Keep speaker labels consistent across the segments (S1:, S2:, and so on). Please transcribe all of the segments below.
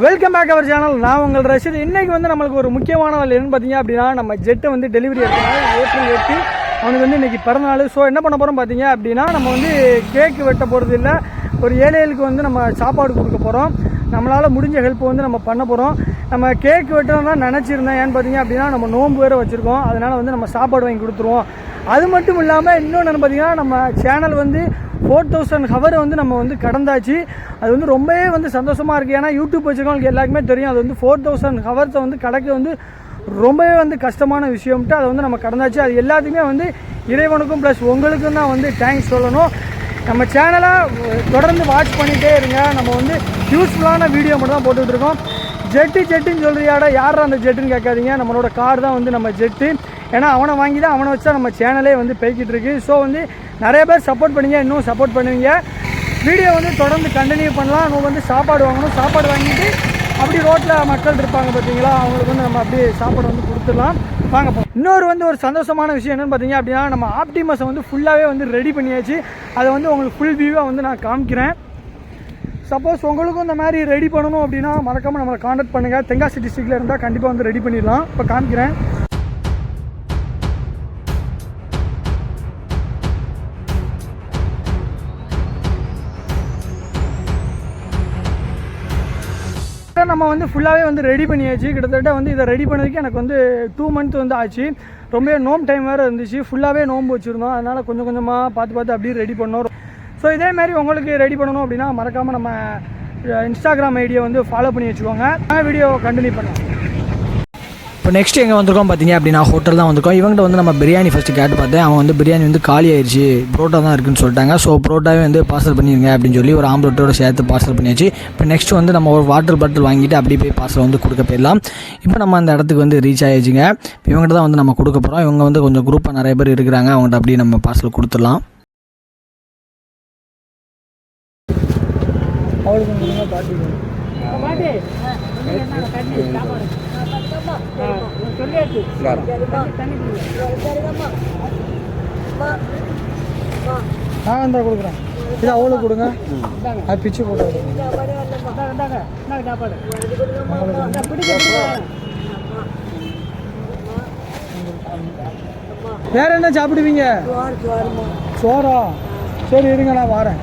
S1: Welcome back our channel நான் உங்கள் ரஷீத். இன்னைக்கு வந்து நம்மளுக்கு ஒரு முக்கியமான வேலை என்னன்னு பார்த்தீங்க அப்படின்னா நம்ம ஜெட்டை வந்து டெலிவரி எடுக்கணும். ஏப்ரல் எட்டு. அவனுக்கு வந்து இன்னைக்கு பிறந்தநாள். ஸோ என்ன பண்ண போகிறோம் பார்த்தீங்க அப்படின்னா நம்ம வந்து கேக் வெட்ட போகிறது இல்லை. ஒரு ஏழைகளுக்கு வந்து நம்ம சாப்பாடு கொடுக்க போகிறோம் நம்மளால் முடிஞ்ச ஹெல்ப் வந்து நம்ம பண்ண போகிறோம் நம்ம கேக் வெட்டணும் தான் நினச்சிருந்தேன். ஏன்னு பார்த்தீங்க அப்படின்னா நம்ம நோன்பு வேறு வச்சுருக்கோம். அதனால் வந்து நம்ம சாப்பாடு வாங்கி கொடுத்துருவோம். அது மட்டும் இல்லாமல் இன்னொன்று பார்த்தீங்கன்னா நம்ம சேனல் வந்து ஃபோர் தௌசண்ட் ஹவர் வந்து நம்ம வந்து கடந்தாச்சு. அது வந்து ரொம்பவே வந்து சந்தோஷமாக இருக்குது ஏன்னா யூடியூப் வச்சுருக்கவங்களுக்கு எல்லாருக்குமே தெரியும். அது வந்து ஃபோர் தௌசண்ட் ஹவர்ஸை வந்து கடக்க வந்து ரொம்பவே வந்து கஷ்டமான விஷயம்ட்டு அதை வந்து நம்ம கடந்தாச்சு. அது எல்லாத்துக்குமே வந்து இறைவனுக்கும் ப்ளஸ் உங்களுக்கும் தான் வந்து தேங்க்ஸ் சொல்லணும். நம்ம சேனலை தொடர்ந்து வாட்ச் பண்ணிகிட்டே இருங்க. நம்ம வந்து யூஸ்ஃபுல்லான வீடியோ மட்டும் தான் போட்டுட்ருக்கோம். ஜெட்டு ஜெட்டுன்னு சொல்கிறியாடா யார் அந்த ஜெட்டுன்னு கேட்காதீங்க. நம்மளோட கார் தான் வந்து நம்ம ஜெட்டு ஏன்னா அவனை வாங்கி தான் அவனை வச்சா நம்ம சேனலே வந்து போய்கிட்டு இருக்கு. ஸோ வந்து நிறைய பேர் சப்போர்ட் பண்ணுங்க இன்னும் சப்போர்ட் பண்ணுவீங்க. வீடியோ வந்து தொடர்ந்து கண்டினியூ பண்ணலாம். அவங்க வந்து சாப்பாடு வாங்கணும். சாப்பாடு வாங்கிட்டு அப்படி ரோட்டில் மக்கள் இருப்பாங்க பார்த்தீங்களா? அவங்களுக்கு வந்து நம்ம அப்படியே சாப்பாடு வந்து கொடுத்துடலாம். வாங்க இன்னொரு வந்து ஒரு சந்தோஷமான விஷயம் என்னென்னு பார்த்தீங்க அப்படின்னா நம்ம ஆப்டிமஸை வந்து ஃபுல்லாகவே வந்து ரெடி பண்ணியாச்சு. அதை வந்து உங்களுக்கு ஃபுல் வியூவாக வந்து நான் காமிக்கிறேன். சப்போஸ் உங்களுக்கும் இந்த மாதிரி ரெடி பண்ணணும் அப்படின்னா மறக்காமல் நம்மளை காண்டாக்ட் பண்ணுங்கள் தென்காசி டிஸ்ட்ரிக்டில் இருந்தால் கண்டிப்பாக வந்து ரெடி பண்ணிடலாம். இப்போ காமிக்கிறேன். கிட்டத்தட்ட நம்ம வந்து ஃபுல்லாகவே வந்து ரெடி பண்ணியாச்சு. கிட்டத்தட்ட வந்து இதை ரெடி பண்ணதுக்கு எனக்கு வந்து டூ மந்த் வந்து ஆச்சு. ரொம்பவே நோம் டைம் வேறு இருந்துச்சு. ஃபுல்லாகவே நோம்பு வச்சுருந்தோம். அதனால் கொஞ்சம் கொஞ்சமாக பார்த்து பார்த்து அப்படியே ரெடி பண்ணோம். ஸோ இதேமாதிரி உங்களுக்கு ரெடி பண்ணணும் அப்படின்னா மறக்காமல் நம்ம இன்ஸ்டாகிராம் ஐடியை வந்து ஃபாலோ பண்ணி வச்சுக்கோங்க. வீடியோ கண்டினியூ பண்ணலாம்
S2: இப்போ நெக்ஸ்ட் எங்கே வந்திருக்கோம் பார்த்தீங்க அப்படின்னா ஹோட்டல் தான் வந்திருக்கோம். இவங்ககிட்ட வந்து நம்ம பிரியாணி ஃபஸ்ட்டு கேட்டு பார்த்தேன். அவன் வந்து பிரியாணி வந்து காலி ஆயிடுச்சு புரோட்டா தான் இருக்குன்னு சொல்லிட்டாங்க. ஸோ புரோட்டாவே வந்து பார்சல் பண்ணிடுங்க அப்படின்னு சொல்லி ஒரு ஆம்லெட்டோட சேர்த்து பார்சல் பண்ணியாச்சு. இப்போ நெக்ஸ்ட் வந்து நம்ம ஒரு வாட்டர் பாட்டில் வாங்கிட்டு அப்படியே போய் பார்சல் வந்து கொடுக்க போயிடலாம். இப்போ நம்ம அந்த இடத்துக்கு வந்து ரீச் ஆயிடுச்சுங்க இப்போ இவங்ககிட்ட தான் வந்து நம்ம கொடுக்க போகிறோம் இவங்க வந்து கொஞ்சம் குரூப்பாக நிறைய பேர் இருக்கிறாங்க. அவங்கள்ட்ட அப்படியே நம்ம பார்சல் கொடுத்துடலாம்.
S1: அவளுக்கு பாட்டி நான் இருந்தா கொடுக்குறேன் இது அவ்வளோ கொடுங்க அது பிச்சு போட்டு வேற என்ன சாப்பிடுவீங்க? சோறா? சரி இருங்க நான் வரேன்.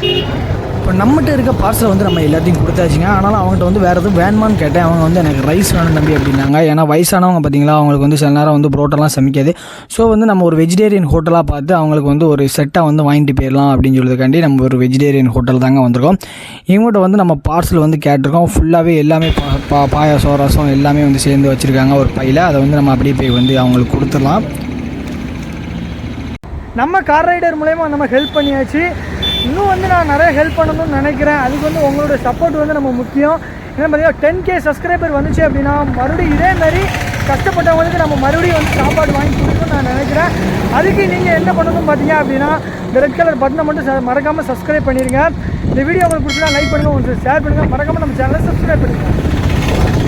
S2: இப்போ நம்மகிட்ட இருக்க பார்சல் வந்து நம்ம எல்லாத்தையும் கொடுத்தாச்சுங்க. ஆனாலும் அவங்ககிட்ட வந்து வேறு எதுவும் வேணுமான்னு கேட்டேன். அவங்க வந்து எனக்கு ரைஸ் வேணும் தம்பி அப்படின்னாங்க. ஏன்னா வயசானவங்க பார்த்தீங்களா அவங்களுக்கு வந்து சில நேரம் வந்து புரோட்டெல்லாம் சமைக்காது. ஸோ வந்து நம்ம ஒரு வெஜிடேரியன் ஹோட்டலாக பார்த்து அவங்களுக்கு வந்து ஒரு செட்டாக வந்து வாங்கிட்டு போயிடலாம் அப்படின்னு சொல்லுறதுக்காண்டி நம்ம ஒரு வெஜிடேரியன் ஹோட்டல் தாங்க வந்திருக்கோம். இவங்ககிட்ட வந்து நம்ம பார்சல் வந்து கேட்டிருக்கோம். ஃபுல்லாகவே எல்லாமே பா- பா பாயாசம் ரசம் எல்லாமே வந்து சேர்ந்து வச்சுருக்காங்க ஒரு பையில். அதை வந்து நம்ம அப்படியே போய் வந்து அவங்களுக்கு கொடுத்துடலாம்.
S1: நம்ம கார் ரைடர் மூலயமா நம்ம ஹெல்ப் பண்ணியாச்சு. இன்னும் வந்து நான் நிறைய ஹெல்ப் பண்ணணும்னு நினைக்கிறேன். அதுக்கு வந்து உங்களோட சப்போர்ட் வந்து நம்ம முக்கியம். ஏன்னா பார்த்தீங்கன்னா டென் கே சப்ஸ்கிரைபர் வந்துச்சு அப்படின்னா மறுபடியும் இதே மாதிரி கஷ்டப்பட்டவங்களுக்கு நம்ம மறுபடியும் வந்து சாப்பாடு வாங்கி கொடுக்கணும்னு நான் நினைக்கிறேன். அதுக்கு நீங்கள் என்ன பண்ணணும் பார்த்தீங்க அப்படின்னா இந்த ரெட் கலர் பட்டனை மட்டும் மறக்காமல் சப்ஸ்கிரைப் பண்ணிடுங்க இந்த வீடியோ உங்களுக்கு பிடிச்சா லைக் பண்ணுங்கள் உங்களுக்கு ஷேர் பண்ணுங்கள் மறக்காமல் நம்ம சேனலை சப்ஸ்கிரைப் பண்ணுங்கள்